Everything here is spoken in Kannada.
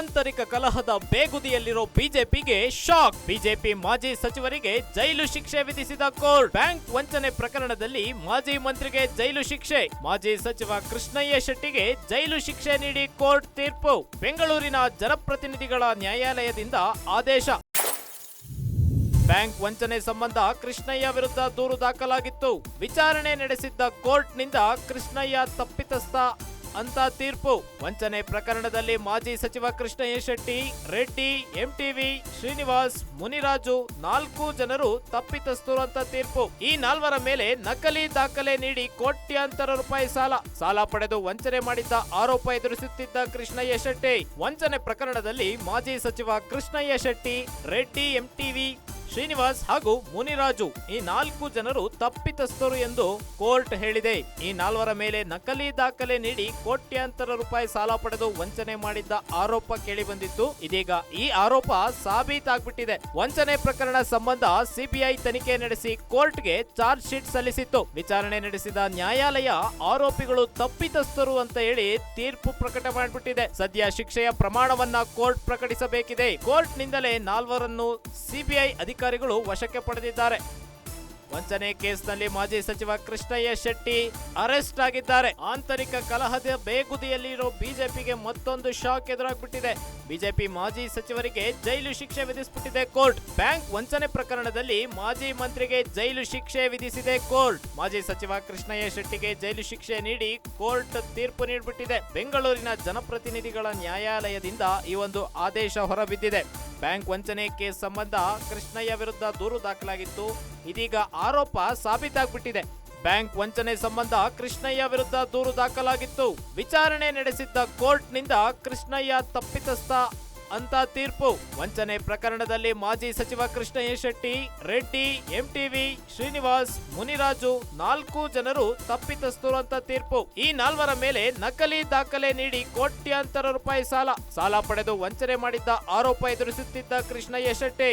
ಆಂತರಿಕ ಕಲಹದ ಬೇಗುದಿಯಲ್ಲಿರೋ ಬಿಜೆಪಿಗೆ ಶಾಕ್. ಬಿಜೆಪಿ ಮಾಜಿ ಸಚಿವರಿಗೆ ಜೈಲು ಶಿಕ್ಷೆ ವಿಧಿಸಿದ ಕೋರ್ಟ್. ಬ್ಯಾಂಕ್ ವಂಚನೆ ಪ್ರಕರಣದಲ್ಲಿ ಮಾಜಿ ಮಂತ್ರಿಗೆ ಜೈಲು ಶಿಕ್ಷೆ. ಮಾಜಿ ಸಚಿವ ಕೃಷ್ಣಯ್ಯ ಶೆಟ್ಟಿಗೆ ಜೈಲು ಶಿಕ್ಷೆ ನೀಡಿ ಕೋರ್ಟ್ ತೀರ್ಪು. ಬೆಂಗಳೂರಿನ ಜನಪ್ರತಿನಿಧಿಗಳ ನ್ಯಾಯಾಲಯದಿಂದ ಆದೇಶ. ಬ್ಯಾಂಕ್ ವಂಚನೆ ಸಂಬಂಧ ಕೃಷ್ಣಯ್ಯ ವಿರುದ್ಧ ದೂರು ದಾಖಲಾಗಿತ್ತು. ವಿಚಾರಣೆ ನಡೆಸಿದ್ದ ಕೋರ್ಟ್ನಿಂದ ಕೃಷ್ಣಯ್ಯ ತಪ್ಪಿತಸ್ಥ ಅಂತ ತೀರ್ಪು. ವಂಚನೆ ಪ್ರಕರಣದಲ್ಲಿ ಮಾಜಿ ಸಚಿವ ಕೃಷ್ಣಯ್ಯ ಶೆಟ್ಟಿ ರೆಡ್ಡಿ, ಎಂಟಿವಿ, ಶ್ರೀನಿವಾಸ್, ಮುನಿರಾಜು ನಾಲ್ಕು ಜನರು ತಪ್ಪಿತಸ್ಥರು ಅಂತ ತೀರ್ಪು. ಈ ನಾಲ್ವರ ಮೇಲೆ ನಕಲಿ ದಾಖಲೆ ನೀಡಿ ಕೋಟ್ಯಾಂತರ ರೂಪಾಯಿ ಸಾಲ. ಸಾಲ ಪಡೆದು ವಂಚನೆ ಮಾಡಿದ್ದ ಆರೋಪ ಎದುರಿಸುತ್ತಿದ್ದ ಕೃಷ್ಣಯ್ಯ ಶೆಟ್ಟಿ ವಂಚನೆ ಪ್ರಕರಣದಲ್ಲಿ ಮಾಜಿ ಸಚಿವ ಕೃಷ್ಣಯ್ಯ ಶೆಟ್ಟಿ ರೆಡ್ಡಿ, ಎಂಟಿವಿ ಶ್ರೀನಿವಾಸ್ ಹಾಗೂ ಮುನಿರಾಜು ಈ ನಾಲ್ಕು ಜನರು ತಪ್ಪಿತಸ್ಥರು ಎಂದು ಕೋರ್ಟ್ ಹೇಳಿದೆ. ಈ ನಾಲ್ವರ ಮೇಲೆ ನಕಲಿ ದಾಖಲೆ ನೀಡಿ ಕೋಟ್ಯಾಂತರ ರೂಪಾಯಿ ಸಾಲ ಪಡೆದು ವಂಚನೆ ಮಾಡಿದ್ದ ಆರೋಪ ಕೇಳಿಬಂದಿತ್ತು. ಇದೀಗ ಈ ಆರೋಪ ಸಾಬೀತಾಗ್ಬಿಟ್ಟಿದೆ. ವಂಚನೆ ಪ್ರಕರಣ ಸಂಬಂಧ ಸಿಬಿಐ ತನಿಖೆ ನಡೆಸಿ ಕೋರ್ಟ್ಗೆ ಚಾರ್ಜ್ ಶೀಟ್ ಸಲ್ಲಿಸಿತ್ತು. ವಿಚಾರಣೆ ನಡೆಸಿದ ನ್ಯಾಯಾಲಯ ಆರೋಪಿಗಳು ತಪ್ಪಿತಸ್ಥರು ಅಂತ ಹೇಳಿ ತೀರ್ಪು ಪ್ರಕಟ ಮಾಡಿಬಿಟ್ಟಿದೆ. ಸದ್ಯ ಶಿಕ್ಷೆಯ ಪ್ರಮಾಣವನ್ನ ಕೋರ್ಟ್ ಪ್ರಕಟಿಸಬೇಕಿದೆ. ಕೋರ್ಟ್ ನಿಂದಲೇ ನಾಲ್ವರನ್ನು ಸಿಬಿಐ ಅಧಿಕಾರಿಗಳು ವಶಕ್ಕೆ ಪಡೆದಿದ್ದಾರೆ. ವಂಚನೆ ಕೇಸ್ನಲ್ಲಿ ಮಾಜಿ ಸಚಿವ ಕೃಷ್ಣಯ್ಯ ಶೆಟ್ಟಿ ಅರೆಸ್ಟ್ ಆಗಿದ್ದಾರೆ. ಆಂತರಿಕ ಕಲಹದ ಬೇಗುದಿಯಲ್ಲಿರೋ ಬಿಜೆಪಿಗೆ ಮತ್ತೊಂದು ಶಾಕ್ ಎದುರಾಗ್ಬಿಟ್ಟಿದೆ. ಬಿಜೆಪಿ ಮಾಜಿ ಸಚಿವರಿಗೆ ಜೈಲು ಶಿಕ್ಷೆ ವಿಧಿಸಿಬಿಟ್ಟಿದೆ ಕೋರ್ಟ್. ಬ್ಯಾಂಕ್ ವಂಚನೆ ಪ್ರಕರಣದಲ್ಲಿ ಮಾಜಿ ಮಂತ್ರಿಗೆ ಜೈಲು ಶಿಕ್ಷೆ ವಿಧಿಸಿದೆ ಕೋರ್ಟ್. ಮಾಜಿ ಸಚಿವ ಕೃಷ್ಣಯ್ಯ ಶೆಟ್ಟಿಗೆ ಜೈಲು ಶಿಕ್ಷೆ ನೀಡಿ ಕೋರ್ಟ್ ತೀರ್ಪು ನೀಡಿಬಿಟ್ಟಿದೆ. ಬೆಂಗಳೂರಿನ ಜನಪ್ರತಿನಿಧಿಗಳ ನ್ಯಾಯಾಲಯದಿಂದ ಈ ಒಂದು ಆದೇಶ ಹೊರಬಿದ್ದಿದೆ. ಬ್ಯಾಂಕ್ ವಂಚನೆ ಕೇಸ್ ಸಂಬಂಧ ಕೃಷ್ಣಯ್ಯ ವಿರುದ್ಧ ದೂರು ದಾಖಲಾಗಿತ್ತು. ಇದೀಗ ಆರೋಪ ಸಾಬೀತಾಗ್ಬಿಟ್ಟಿದೆ. ಬ್ಯಾಂಕ್ ವಂಚನೆ ಸಂಬಂಧ ಕೃಷ್ಣಯ್ಯ ವಿರುದ್ಧ ದೂರು ದಾಖಲಾಗಿತ್ತು. ವಿಚಾರಣೆ ನಡೆಸಿದ್ದ ಕೋರ್ಟ್ನಿಂದ ಕೃಷ್ಣಯ್ಯ ತಪ್ಪಿತಸ್ಥ ಅಂತ ತೀರ್ಪು. ವಂಚನೆ ಪ್ರಕರಣದಲ್ಲಿ ಮಾಜಿ ಸಚಿವ ಕೃಷ್ಣಯ್ಯ ಶೆಟ್ಟಿ ರೆಡ್ಡಿ, ಎಂಟಿವಿ, ಶ್ರೀನಿವಾಸ್, ಮುನಿರಾಜು ನಾಲ್ಕು ಜನರು ತಪ್ಪಿತಸ್ಥರು ಅಂತ ತೀರ್ಪು. ಈ ನಾಲ್ವರ ಮೇಲೆ ನಕಲಿ ದಾಖಲೆ ನೀಡಿ ಕೋಟ್ಯಾಂತರ ರೂಪಾಯಿ ಸಾಲ. ಸಾಲ ಪಡೆದು ವಂಚನೆ ಮಾಡಿದ್ದ ಆರೋಪ ಎದುರಿಸುತ್ತಿದ್ದ ಕೃಷ್ಣಯ್ಯ ಶೆಟ್ಟಿ